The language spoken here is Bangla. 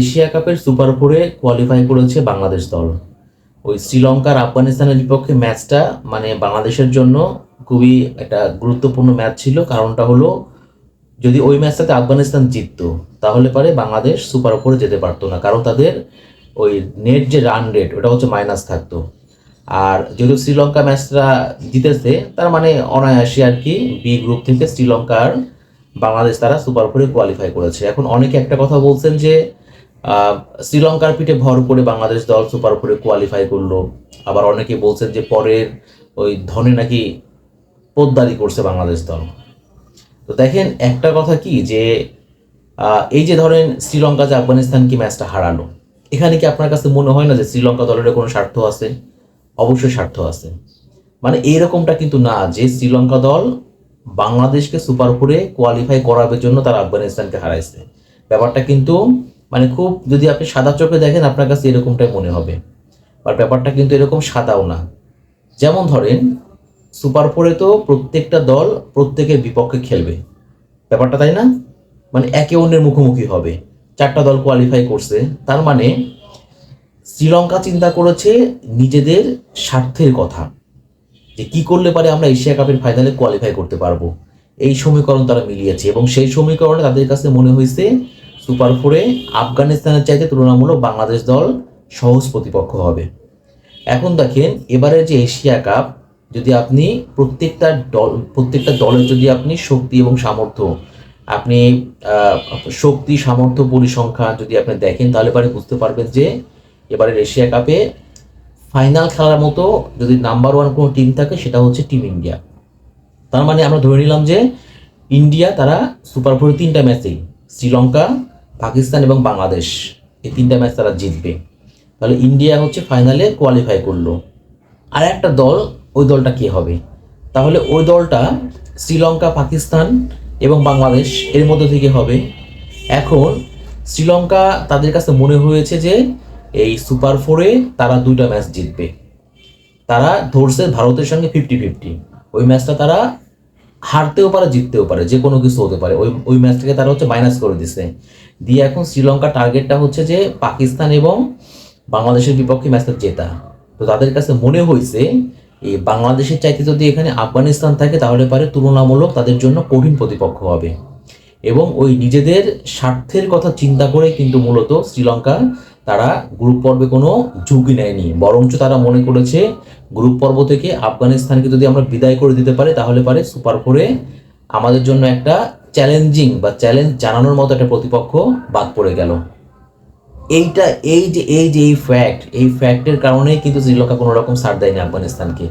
এশিয়া কাপের সুপার ফোরে কোয়ালিফাই করেছে বাংলাদেশ দল। ওই শ্রীলঙ্কার আফগানিস্তানের বিপক্ষে ম্যাচটা মানে বাংলাদেশের জন্য খুবই একটা গুরুত্বপূর্ণ ম্যাচ ছিল। কারণটা হলো, যদি ওই ম্যাচটাতে আফগানিস্তান জিততো, তাহলে পরে বাংলাদেশ সুপার ফোরে যেতে পারতো না। কারণ তাদের ওই নেট যে রান রেট ওটা হচ্ছে মাইনাস থাকতো। আর যেহেতু শ্রীলঙ্কা ম্যাচটা জিতেছে, তার মানে অনায়াসে আর কি বি গ্রুপ থেকে শ্রীলঙ্কার বাংলাদেশ তারা সুপার ফোরে কোয়ালিফাই করেছে। এখন অনেকে একটা কথা বলছেন যে শ্রীলঙ্কার পিঠে ভর করে বাংলাদেশ দল সুপার ফোরে কোয়ালিফাই করল। আবার অনেকে বলছেন যে পরের ওই ধনে নাকি পোদ্দারি করছে বাংলাদেশ দল। তো দেখেন, একটা কথা কি যে এই যে ধরেন শ্রীলঙ্কা যে আফগানিস্তান কি ম্যাচটা হারালো, এখানে কি আপনার কাছে মনে হয় না যে শ্রীলঙ্কা দলের কোনো স্বার্থ আছে? অবশ্যই স্বার্থ আছে। মানে এইরকমটা কিন্তু না যে শ্রীলঙ্কা দল বাংলাদেশকে সুপার ফোরে কোয়ালিফাই করাবার জন্য তারা আফগানিস্তানকে হারাইছে। ব্যাপারটা কিন্তু মানে খুব যদি আপনি সাদা চোখে দেখেন, আপনার কাছে এরকমটাই মনে হবে। আর ব্যাপারটা কিন্তু এরকম সাদাও না। যেমন ধরেন, সুপার ফোরে তো প্রত্যেকটা দল প্রত্যেকের বিপক্ষে খেলবে। ব্যাপারটা তাই না? মানে একে অন্যের মুখোমুখি হবে। চারটা দল কোয়ালিফাই করছে। তার মানে শ্রীলঙ্কা চিন্তা করেছে নিজেদের স্বার্থের কথা। যে কি করলে পারে আমরা এশিয়া কাপের ফাইনালে কোয়ালিফাই করতে পারব। এই সমীকরণ তারা মিলিয়েছে এবং সেই সমীকরণে তাদের কাছে মনে হয়েছে সুপার ফোরে আফগানিস্তানের চাইতে তুলনামূলক বাংলাদেশ দল সহজ প্রতিপক্ষ হবে। এখন দেখেন, এবারে যে এশিয়া কাপ, যদি আপনি প্রত্যেকটা দল, প্রত্যেকটা দলের যদি আপনি শক্তি এবং সামর্থ্য, আপনি শক্তি, সামর্থ্য পরিসংখ্যান যদি আপনি দেখেন, তাহলে পরে বুঝতে পারবেন যে এবারের এশিয়া কাপে ফাইনাল খেলার মতো যদি নাম্বার ওয়ান কোনো টিম থাকে, সেটা হচ্ছে টিম ইন্ডিয়া। তার মানে আমরা ধরে নিলাম যে ইন্ডিয়া তারা সুপার ফোর তিনটা ম্যাচেই, শ্রীলঙ্কা পাকিস্তান এবং বাংলাদেশ, এই তিনটা ম্যাচ তারা জিতবে। তাহলে ইন্ডিয়া হচ্ছে ফাইনালে কোয়ালিফাই করল। আর একটা দল, ওই দলটা কে হবে? তাহলে ওই দলটা শ্রীলঙ্কা, পাকিস্তান এবং বাংলাদেশ, এর মধ্যে থেকে হবে। এখন শ্রীলঙ্কা তাদের কাছে মনে হয়েছে যে, এই সুপার ফোরে তারা দুইটা ম্যাচ জিতবে। তারা ধরছে ভারতের সঙ্গে ফিফটি ফিফটি ওই ম্যাচটা তারা হারতেও পারে, জিততেও পারে, যে কোনো কিছু হতে পারে। ওই ওই ম্যাচটাকে তারা হচ্ছে মাইনাস করে দিছে। দিয়ে এখন শ্রীলঙ্কার টার্গেটটা হচ্ছে যে পাকিস্তান এবং বাংলাদেশের বিপক্ষে ম্যাচটা জেতা। তো তাদের কাছে মনে হয়েছে এই বাংলাদেশের চাইতে যদি এখানে আফগানিস্তান থাকে, তাহলে পারে তুলনামূলক তাদের জন্য কঠিন প্রতিপক্ষ হবে। এবং ওই নিজেদের স্বার্থের কথা চিন্তা করে কিন্তু মূলত শ্রীলঙ্কা তারা গ্রুপ পর্বে কোনো ঝুঁকি নেয়নি। বরঞ্চ তারা মনে করেছে গ্রুপ পর্ব থেকে আফগানিস্তানকে যদি আমরা বিদায় করে দিতে পারি, তাহলে পারে সুপার ফোরে আমাদের জন্য একটা চ্যালেঞ্জিং বা চ্যালেঞ্জ জানানোর মতো একটা প্রতিপক্ষ বাদ পড়ে গেল। এইটা, এই যে এই যে, এই ফ্যাক্ট এই ফ্যাক্টের কারণেই কিন্তু শ্রীলঙ্কা কোনো রকম সার দেয়নি আফগানিস্তানকে।